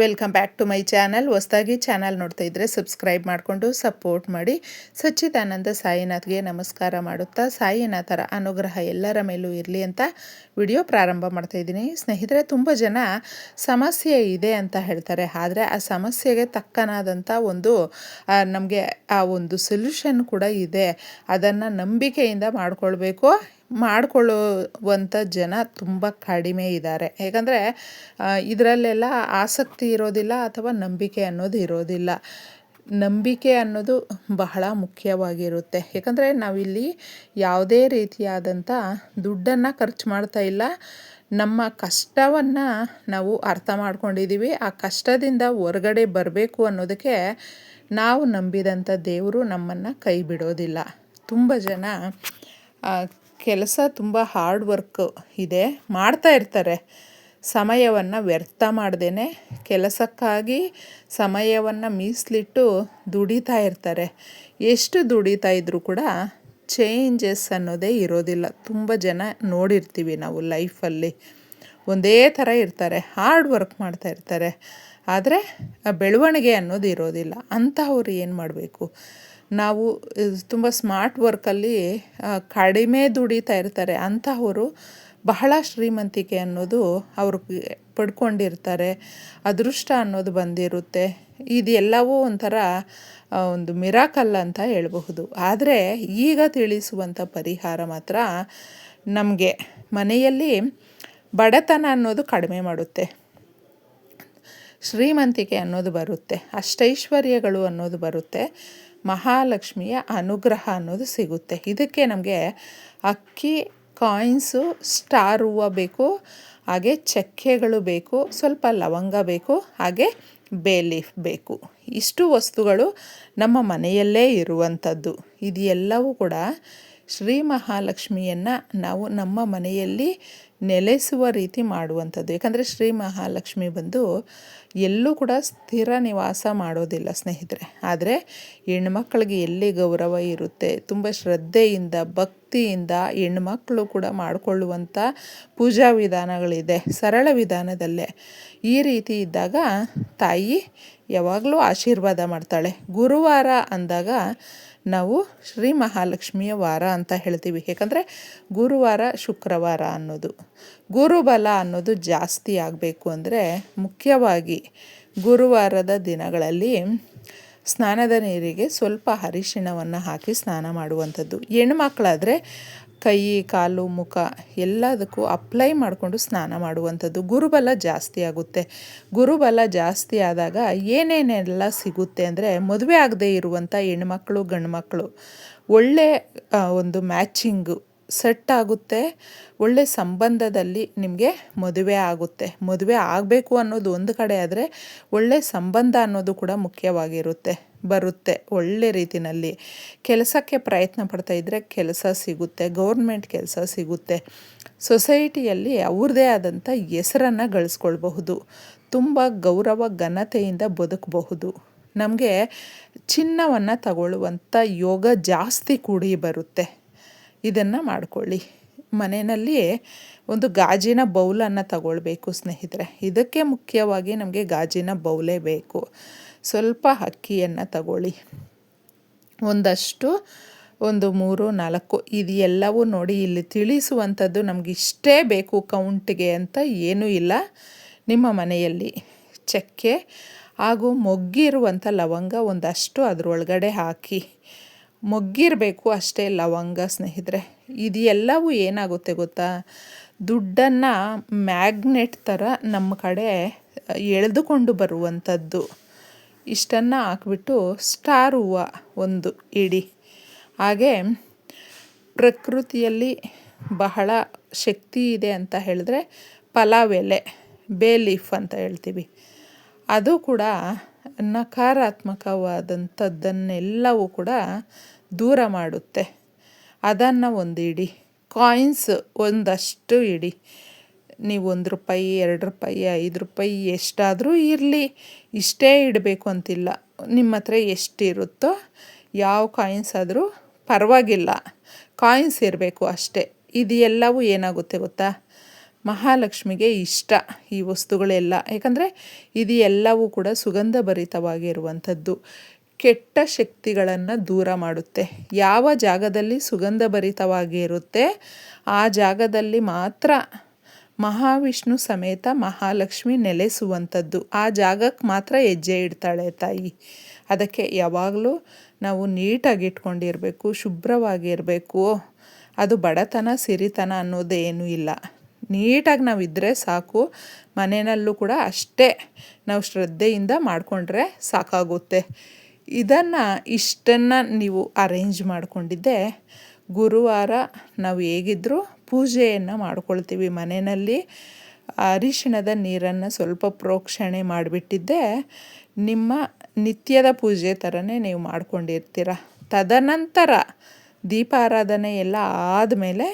Welcome back to my channel. ಹೊಸದಾಗಿ channel ನೋಡ್ತಾ ಇದ್ದರೆ ಸಬ್ಸ್ಕ್ರೈಬ್ ಮಾಡಿಕೊಂಡು ಸಪೋರ್ಟ್ ಮಾಡಿ. ಸಚ್ಚಿದಾನಂದ ಸಾಯಿನಾಥ್ಗೆ ನಮಸ್ಕಾರ ಮಾಡುತ್ತಾ, ಸಾಯಿನಾಥರ ಅನುಗ್ರಹ ಎಲ್ಲರ ಮೇಲೂ ಇರಲಿ ಅಂತ ವಿಡಿಯೋ ಪ್ರಾರಂಭ ಮಾಡ್ತಾ ಇದ್ದೀನಿ. ಸ್ನೇಹಿತರೆ, ತುಂಬ ಜನ ಸಮಸ್ಯೆ ಇದೆ ಅಂತ ಹೇಳ್ತಾರೆ. ಆದರೆ ಆ ಸಮಸ್ಯೆಗೆ ತಕ್ಕನಾದಂಥ ಒಂದು ನಮಗೆ ಆ ಒಂದು ಸೊಲ್ಯೂಷನ್ ಕೂಡ ಇದೆ. ಅದನ್ನು ನಂಬಿಕೆಯಿಂದ ಮಾಡ್ಕೊಳ್ಬೇಕು. ಮಾಡಿಕೊಳ್ಳುವಂಥ ಜನ ತುಂಬ ಕಡಿಮೆ ಇದ್ದಾರೆ. ಯಾಕಂದರೆ ಇದರಲ್ಲೆಲ್ಲ ಆಸಕ್ತಿ ಇರೋದಿಲ್ಲ ಅಥವಾ ನಂಬಿಕೆ ಅನ್ನೋದು ಇರೋದಿಲ್ಲ. ನಂಬಿಕೆ ಅನ್ನೋದು ಬಹಳ ಮುಖ್ಯವಾಗಿರುತ್ತೆ. ಯಾಕಂದರೆ, ನಾವಿಲ್ಲಿ ಯಾವುದೇ ರೀತಿಯಾದಂಥ ದುಡ್ಡನ್ನು ಖರ್ಚು ಮಾಡ್ತಾ ಇಲ್ಲ. ನಮ್ಮ ಕಷ್ಟವನ್ನು ನಾವು ಅರ್ಥ ಮಾಡ್ಕೊಂಡಿದ್ದೀವಿ ಆ ಕಷ್ಟದಿಂದ ಹೊರಗಡೆ ಬರಬೇಕು ಅನ್ನೋದಕ್ಕೆ ನಾವು ನಂಬಿದಂಥ ದೇವರು ನಮ್ಮನ್ನು ಕೈ ಬಿಡೋದಿಲ್ಲ. ತುಂಬ ಜನ ಕೆಲಸ ತುಂಬ ಹಾರ್ಡ್ ವರ್ಕ್ ಇದೆ. ಮಾಡ್ತಾ ಇರ್ತಾರೆ. ಸಮಯವನ್ನು ವ್ಯರ್ಥ ಮಾಡ್ದೇ ಕೆಲಸಕ್ಕಾಗಿ ಸಮಯವನ್ನು ಮೀಸಲಿಟ್ಟು ದುಡಿತಾ ಇರ್ತಾರೆ. ಎಷ್ಟು ದುಡಿತಾ ಇದ್ದರೂ ಕೂಡ ಚೇಂಜಸ್ ಅನ್ನೋದೇ ಇರೋದಿಲ್ಲ. ತುಂಬ ಜನ ನೋಡಿರ್ತೀವಿ ನಾವು ಲೈಫಲ್ಲಿ ಒಂದೇ ಥರ ಇರ್ತಾರೆ. ಹಾರ್ಡ್ ವರ್ಕ್ ಮಾಡ್ತಾ ಇರ್ತಾರೆ. ಆದರೆ ಬೆಳವಣಿಗೆ ಅನ್ನೋದು ಇರೋದಿಲ್ಲ. ಅಂಥವ್ರು ಏನು ಮಾಡಬೇಕು? ನಾವು ತುಂಬ ಸ್ಮಾರ್ಟ್ ವರ್ಕಲ್ಲಿ ಕಡಿಮೆ ದುಡಿತಾ ಇರ್ತಾರೆ. ಅಂತಹವರು ಬಹಳ ಶ್ರೀಮಂತಿಕೆ ಅನ್ನೋದು ಅವರು ಪಡ್ಕೊಂಡಿರ್ತಾರೆ. ಅದೃಷ್ಟ ಅನ್ನೋದು ಬಂದಿರುತ್ತೆ. ಇದೆಲ್ಲವೂ ಒಂಥರ ಒಂದು ಮಿರಾಕಲ್ ಅಂತ ಹೇಳಬಹುದು. ಆದರೆ ಈಗ ತಿಳಿಸುವಂಥ ಪರಿಹಾರ ಮಾತ್ರ ನಮಗೆ ಮನೆಯಲ್ಲಿ ಬಡತನ ಅನ್ನೋದು ಕಡಿಮೆ ಮಾಡುತ್ತೆ. ಶ್ರೀಮಂತಿಕೆ ಅನ್ನೋದು ಬರುತ್ತೆ. ಅಷ್ಟೈಶ್ವರ್ಯಗಳು ಅನ್ನೋದು ಬರುತ್ತೆ. ಮಹಾಲಕ್ಷ್ಮಿಯ ಅನುಗ್ರಹ ಅನ್ನೋದು ಸಿಗುತ್ತೆ. ಇದಕ್ಕೆ ನಮಗೆ ಅಕ್ಕಿ ಕಾಯಿನ್ಸು ಸ್ಟಾರ್ ಹೂವು ಬೇಕು, ಹಾಗೆ ಚಕ್ಕೆಗಳು ಬೇಕು, ಸ್ವಲ್ಪ ಲವಂಗ ಬೇಕು, ಹಾಗೆ ಬೇ ಲೀಫ್ ಬೇಕು. ಇಷ್ಟು ವಸ್ತುಗಳು ನಮ್ಮ ಮನೆಯಲ್ಲೇ ಇರುವಂಥದ್ದು. ಇದೆಲ್ಲವೂ ಕೂಡ ಶ್ರೀ ಮಹಾಲಕ್ಷ್ಮಿಯನ್ನು ನಾವು ನಮ್ಮ ಮನೆಯಲ್ಲಿ ನೆಲೆಸುವ ರೀತಿ ಮಾಡುವಂಥದ್ದು. ಯಾಕಂದರೆ ಶ್ರೀ ಮಹಾಲಕ್ಷ್ಮಿ ಬಂದು ಎಲ್ಲೂ ಕೂಡ ಸ್ಥಿರ ನಿವಾಸ ಮಾಡೋದಿಲ್ಲ ಸ್ನೇಹಿತರೆ. ಆದರೆ ಹೆಣ್ಮಕ್ಳಿಗೆ ಎಲ್ಲಿ ಗೌರವ ಇರುತ್ತೆ, ತುಂಬ ಶ್ರದ್ಧೆಯಿಂದ, ಭಕ್ತಿಯಿಂದ ಹೆಣ್ಮಕ್ಳು ಕೂಡ ಮಾಡಿಕೊಳ್ಳುವಂಥ ಪೂಜಾ ವಿಧಾನಗಳಿದೆ, ಸರಳ ವಿಧಾನದಲ್ಲೇ. ಈ ರೀತಿ ಇದ್ದಾಗ ತಾಯಿ ಯಾವಾಗಲೂ ಆಶೀರ್ವಾದ ಮಾಡ್ತಾಳೆ. ಗುರುವಾರ ಅಂದಾಗ ನಾವು ಶ್ರೀ ಮಹಾಲಕ್ಷ್ಮಿಯ ವಾರ ಅಂತ ಹೇಳ್ತೀವಿ. ಯಾಕಂದರೆ ಗುರುವಾರ ಶುಕ್ರವಾರ ಅನ್ನೋದು. ಗುರುಬಲ ಅನ್ನೋದು ಜಾಸ್ತಿ ಆಗಬೇಕು ಅಂದರೆ ಮುಖ್ಯವಾಗಿ ಗುರುವಾರದ ದಿನಗಳಲ್ಲಿ ಸ್ನಾನದ ನೀರಿಗೆ ಸ್ವಲ್ಪ ಅರಿಶಿಣವನ್ನು ಹಾಕಿ ಸ್ನಾನ ಮಾಡುವಂಥದ್ದು. ಹೆಣ್ಮಕ್ಳಾದರೆ ಕೈ, ಕಾಲು, ಮುಖ ಎಲ್ಲದಕ್ಕೂ ಅಪ್ಲೈ ಮಾಡಿಕೊಂಡು ಸ್ನಾನ ಮಾಡುವಂಥದ್ದು. ಗುರುಬಲ ಜಾಸ್ತಿ ಆಗುತ್ತೆ. ಗುರುಬಲ ಜಾಸ್ತಿ ಆದಾಗ ಏನೇನೆಲ್ಲ ಸಿಗುತ್ತೆ ಅಂದರೆ ಮದುವೆ ಆಗದೆ ಇರುವಂಥ ಹೆಣ್ಮಕ್ಳು ಗಂಡು ಮಕ್ಕಳು ಒಳ್ಳೆ ಒಂದು ಮ್ಯಾಚಿಂಗು ಸೆಟ್ ಆಗುತ್ತೆ. ಒಳ್ಳೆ ಸಂಬಂಧದಲ್ಲಿ ನಿಮಗೆ ಮದುವೆ ಆಗುತ್ತೆ. ಮದುವೆ ಆಗಬೇಕು ಅನ್ನೋದು ಒಂದು ಕಡೆ ಆದರೆ ಒಳ್ಳೆ ಸಂಬಂಧ ಅನ್ನೋದು ಕೂಡ ಮುಖ್ಯವಾಗಿರುತ್ತೆ, ಬರುತ್ತೆ ಒಳ್ಳೆ ರೀತಿಯಲ್ಲಿ ಕೆಲಸಕ್ಕೆ ಪ್ರಯತ್ನ ಪಡ್ತಾ ಇದ್ದರೆ ಕೆಲಸ ಸಿಗುತ್ತೆ ಗೌರ್ಮೆಂಟ್ ಕೆಲಸ ಸಿಗುತ್ತೆ. ಸೊಸೈಟಿಯಲ್ಲಿ ಅವ್ರದ್ದೇ ಆದಂಥ ಹೆಸರನ್ನು ಗಳಿಸ್ಕೊಳ್ಬಹುದು. ತುಂಬ ಗೌರವ, ಘನತೆಯಿಂದ ಬದುಕಬಹುದು. ನಮಗೆ ಚಿನ್ನವನ್ನು ತಗೊಳ್ಳುವಂಥ ಯೋಗ ಜಾಸ್ತಿ ಕೂಡಿ ಬರುತ್ತೆ. ಇದನ್ನು ಮಾಡಿಕೊಳ್ಳಿ. ಮನೆಯಲ್ಲಿ ಒಂದು ಗಾಜಿನ ಬೌಲನ್ನು ತಗೊಳ್ಬೇಕು ಸ್ನೇಹಿತರೆ. ಇದಕ್ಕೆ ಮುಖ್ಯವಾಗಿ ನಮಗೆ ಗಾಜಿನ ಬೌಲೇ ಬೇಕು. ಸ್ವಲ್ಪ ಅಕ್ಕಿಯನ್ನು ತಗೊಳ್ಳಿ. ಒಂದಷ್ಟು, ಒಂದು ಮೂರು, ನಾಲ್ಕು ಇದು ಎಲ್ಲವೂ ನೋಡಿ ಇಲ್ಲಿ ತಿಳಿಸುವಂಥದ್ದು ಇಷ್ಟೇ ಬೇಕು ಕೌಂಟ್ಗೆ ಅಂತ ಏನೂ ಇಲ್ಲ ನಿಮ್ಮ ಮನೆಯಲ್ಲಿ. ಚಕ್ಕೆ ಹಾಗೂ ಮೊಗ್ಗಿರುವಂಥ ಲವಂಗ ಒಂದಷ್ಟು ಅದರೊಳಗಡೆ ಹಾಕಿ. ಮೊಗ್ಗಿರಬೇಕು ಅಷ್ಟೇ ಲವಂಗ ಸ್ನೇಹಿತರೆ. ಇದು ಎಲ್ಲವೂ ಏನಾಗುತ್ತೆ ಗೊತ್ತಾ? ದುಡ್ಡನ್ನು ಮ್ಯಾಗ್ನೆಟ್ ಥರ ನಮ್ಮ ಕಡೆ ಎಳೆದುಕೊಂಡು ಬರುವಂಥದ್ದು. ಇಷ್ಟನ್ನು ಹಾಕ್ಬಿಟ್ಟು ಸ್ಟಾರ್ ಹೂವು ಒಂದು ಇಡಿ. ಹಾಗೆ ಪ್ರಕೃತಿಯಲ್ಲಿ ಬಹಳ ಶಕ್ತಿ ಇದೆ ಅಂತ ಹೇಳಿದ್ರೆ ಪಲಾವ್ ಎಲೆ, ಬೇ ಲೀಫ್ ಅಂತ ಹೇಳ್ತೀವಿ. ಅದು ಕೂಡ ನಕಾರಾತ್ಮಕವಾದಂಥದ್ದನ್ನೆಲ್ಲವೂ ಕೂಡ ದೂರ ಮಾಡುತ್ತೆ. ಅದನ್ನು ಒಂದು ಇಡಿ ಕಾಯಿನ್ಸ್ ಒಂದಷ್ಟು ಇಡಿ. ನೀವು ಒಂದು ರೂಪಾಯಿ, ಎರಡು ರೂಪಾಯಿ, ಐದು ರೂಪಾಯಿ ಎಷ್ಟಾದರೂ ಇರಲಿ. ಇಷ್ಟೇ ಇಡಬೇಕು ಅಂತಿಲ್ಲ. ನಿಮ್ಮ ಹತ್ರ ಎಷ್ಟಿರುತ್ತೋ ಯಾವ ಕಾಯಿನ್ಸ್ ಆದರೂ ಪರವಾಗಿಲ್ಲ. ಕಾಯಿನ್ಸ್ ಇರಬೇಕು ಅಷ್ಟೇ. ಇದು ಎಲ್ಲವೂ ಏನಾಗುತ್ತೆ ಗೊತ್ತಾ? ಮಹಾಲಕ್ಷ್ಮಿಗೆ ಇಷ್ಟ ಈ ವಸ್ತುಗಳೆಲ್ಲ. ಯಾಕಂದರೆ ಇದು ಎಲ್ಲವೂ ಕೂಡ ಸುಗಂಧ ಭರಿತವಾಗಿರುವಂಥದ್ದು ಕೆಟ್ಟ ಶಕ್ತಿಗಳನ್ನು ದೂರ ಮಾಡುತ್ತೆ. ಯಾವ ಜಾಗದಲ್ಲಿ ಸುಗಂಧ ಭರಿತವಾಗಿ ಇರುತ್ತೆ ಆ ಜಾಗದಲ್ಲಿ ಮಾತ್ರ ಮಹಾವಿಷ್ಣು ಸಮೇತ ಮಹಾಲಕ್ಷ್ಮಿ ನೆಲೆಸುವಂಥದ್ದು. ಆ ಜಾಗಕ್ಕೆ ಮಾತ್ರ ಹೆಜ್ಜೆ ಇಡ್ತಾಳೆ ತಾಯಿ. ಅದಕ್ಕೆ ಯಾವಾಗಲೂ ನಾವು ನೀಟಾಗಿ ಇಟ್ಕೊಂಡಿರಬೇಕು, ಶುಭ್ರವಾಗಿರಬೇಕು. ಅದು ಬಡತನ, ಸಿರಿತನ ಅನ್ನೋದೇನೂ ಇಲ್ಲ. ನೀಟಾಗಿ ನಾವು ಇದ್ದರೆ ಸಾಕು. ಮನೆಯಲ್ಲೂ ಕೂಡ ಅಷ್ಟೇ ನಾವು ಶ್ರದ್ಧೆಯಿಂದ ಮಾಡಿಕೊಂಡ್ರೆ ಸಾಕಾಗುತ್ತೆ. ಇದನ್ನು ಇಷ್ಟನ್ನು ನೀವು ಅರೇಂಜ್ ಮಾಡಿಕೊಂಡಿದ್ದೆ. ಗುರುವಾರ ನಾವು ಹೇಗಿದ್ದರೂ ಪೂಜೆಯನ್ನು ಮಾಡ್ಕೊಳ್ತೀವಿ. ಮನೆಯಲ್ಲಿ ಅರಿಶಿಣದ ನೀರನ್ನು ಸ್ವಲ್ಪ ಪ್ರೋಕ್ಷಣೆ ಮಾಡಿಬಿಟ್ಟಿದ್ದೆ. ನಿಮ್ಮ ನಿತ್ಯದ ಪೂಜೆ ಥರನೇ ನೀವು ಮಾಡ್ಕೊಂಡಿರ್ತೀರ? ತದನಂತರ ದೀಪಾರಾಧನೆ ಎಲ್ಲ ಆದಮೇಲೆ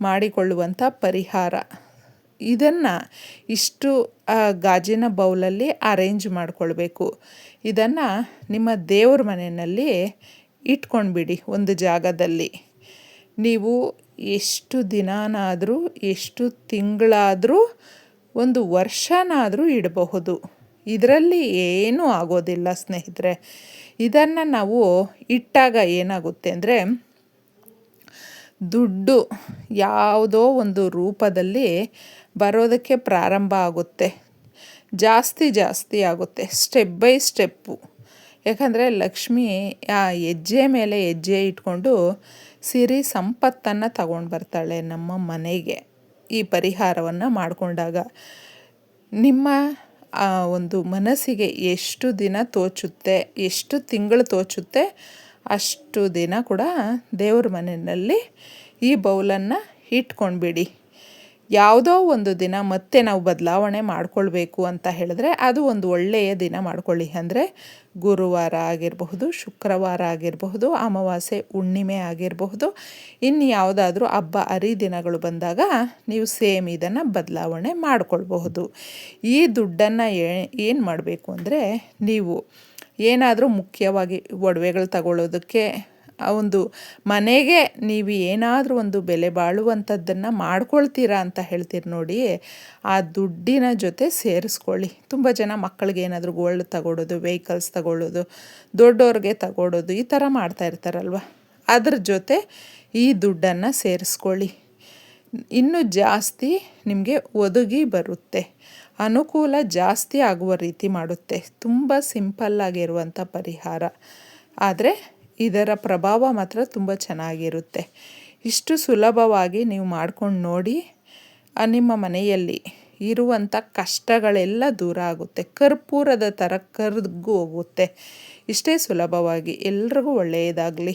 ಮಾಡಿಕೊಳ್ಳುವಂಥ ಪರಿಹಾರ. ಇದನ್ನು ಇಷ್ಟು ಗಾಜಿನ ಬೌಲಲ್ಲಿ ಅರೇಂಜ್ ಮಾಡಿಕೊಳ್ಬೇಕು. ಇದನ್ನು ನಿಮ್ಮ ದೇವ್ರ ಮನೆಯಲ್ಲಿ ಇಟ್ಕೊಂಡ್ಬಿಡಿ ಒಂದು ಜಾಗದಲ್ಲಿ. ನೀವು ಎಷ್ಟು ದಿನನಾದರೂ, ಎಷ್ಟು ತಿಂಗಳಾದರೂ, ಒಂದು ವರ್ಷನಾದರೂ ಇಡಬಹುದು. ಇದರಲ್ಲಿ ಏನೂ ಆಗೋದಿಲ್ಲ ಸ್ನೇಹಿತರೆ. ಇದನ್ನು ನಾವು ಇಟ್ಟಾಗ ಏನಾಗುತ್ತೆ ಅಂದರೆ ದುಡ್ಡು ಯಾವುದೋ ಒಂದು ರೂಪದಲ್ಲಿ ಬರೋದಕ್ಕೆ ಪ್ರಾರಂಭ ಆಗುತ್ತೆ. ಜಾಸ್ತಿ ಜಾಸ್ತಿ ಆಗುತ್ತೆ. Step by step. ಯಾಕಂದರೆ ಲಕ್ಷ್ಮಿ ಆ ಹೆಜ್ಜೆ ಮೇಲೆ ಹೆಜ್ಜೆ ಇಟ್ಕೊಂಡು ಸಿರಿ ಸಂಪತ್ತನ್ನು ತಗೊಂಡು ಬರ್ತಾಳೆ ನಮ್ಮ ಮನೆಗೆ ಈ ಪರಿಹಾರವನ್ನು ಮಾಡಿಕೊಂಡಾಗ. ನಿಮ್ಮ ಒಂದು ಮನಸ್ಸಿಗೆ ಎಷ್ಟು ದಿನ ತೋಚುತ್ತೆ, ಎಷ್ಟು ತಿಂಗಳು ತೋಚುತ್ತೆ ಅಷ್ಟು ದಿನ ಕೂಡ ದೇವ್ರ ಮನೆಯಲ್ಲಿ ಈ ಬೌಲನ್ನು ಇಟ್ಕೊಂಡ್ಬಿಡಿ. ಯಾವುದೋ ಒಂದು ದಿನ ಮತ್ತೆ ನಾವು ಬದಲಾವಣೆ ಮಾಡಿಕೊಳ್ಬೇಕು ಅಂತ ಹೇಳಿದ್ರೆ ಅದು ಒಂದು ಒಳ್ಳೆಯ ದಿನ ಮಾಡ್ಕೊಳ್ಳಿ. ಅಂದರೆ ಗುರುವಾರ ಆಗಿರಬಹುದು, ಶುಕ್ರವಾರ ಆಗಿರಬಹುದು, ಅಮಾವಾಸ್ಯೆ, ಹುಣ್ಣಿಮೆ ಆಗಿರಬಹುದು, ಇನ್ನು ಯಾವುದಾದ್ರೂ ಹಬ್ಬ ಹರಿದಿನಗಳು ಬಂದಾಗ ನೀವು ಸೇಮ್ ಇದನ್ನು ಬದಲಾವಣೆ ಮಾಡಿಕೊಳ್ಬಹುದು. ಈ ದುಡ್ಡನ್ನು ಏನು ಮಾಡಬೇಕು ಅಂದರೆ ನೀವು ಏನಾದರೂ ಮುಖ್ಯವಾಗಿ ಒಡವೆಗಳು ತಗೊಳ್ಳೋದಕ್ಕೆ ಆ ಒಂದು ಮನೆಗೆ ನೀವು ಏನಾದರೂ ಒಂದು ಬೆಲೆ ಬಾಳುವಂಥದ್ದನ್ನು ಮಾಡ್ಕೊಳ್ತೀರಾ ಅಂತ ಹೇಳ್ತೀರಿ ನೋಡಿ, ಆ ದುಡ್ಡಿನ ಜೊತೆ ಸೇರಿಸ್ಕೊಳ್ಳಿ. ತುಂಬ ಜನ ಮಕ್ಕಳಿಗೆ ಏನಾದರೂ ಗೋಲ್ಡ್ ತಗೊಳ್ಳೋದು ವೆಹಿಕಲ್ಸ್ ತಗೊಳ್ಳೋದು ದೊಡ್ಡವ್ರಿಗೆ ತಗೊಳ್ಳೋದು ಈ ಥರ ಮಾಡ್ತಾ ಇರ್ತಾರಲ್ವ? ಅದ್ರ ಜೊತೆ ಈ ದುಡ್ಡನ್ನು ಸೇರಿಸ್ಕೊಳ್ಳಿ. ಇನ್ನೂ ಜಾಸ್ತಿ ನಿಮಗೆ ಒದಗಿ ಬರುತ್ತೆ. ಅನುಕೂಲ ಜಾಸ್ತಿ ಆಗುವ ರೀತಿ ಮಾಡುತ್ತೆ. ತುಂಬ ಸಿಂಪಲ್ಲಾಗಿರುವಂಥ ಪರಿಹಾರ. ಆದರೆ ಇದರ ಪ್ರಭಾವ ಮಾತ್ರ ತುಂಬ ಚೆನ್ನಾಗಿರುತ್ತೆ. ಇಷ್ಟು ಸುಲಭವಾಗಿ ನೀವು ಮಾಡ್ಕೊಂಡು ನೋಡಿ ನಿಮ್ಮ ಮನೆಯಲ್ಲಿ ಇರುವಂಥ ಕಷ್ಟಗಳೆಲ್ಲ ದೂರ ಆಗುತ್ತೆ. ಕರ್ಪೂರದ ಥರ ಹೋಗುತ್ತೆ. ಇಷ್ಟೇ ಸುಲಭವಾಗಿ. ಎಲ್ರಿಗೂ ಒಳ್ಳೆಯದಾಗಲಿ.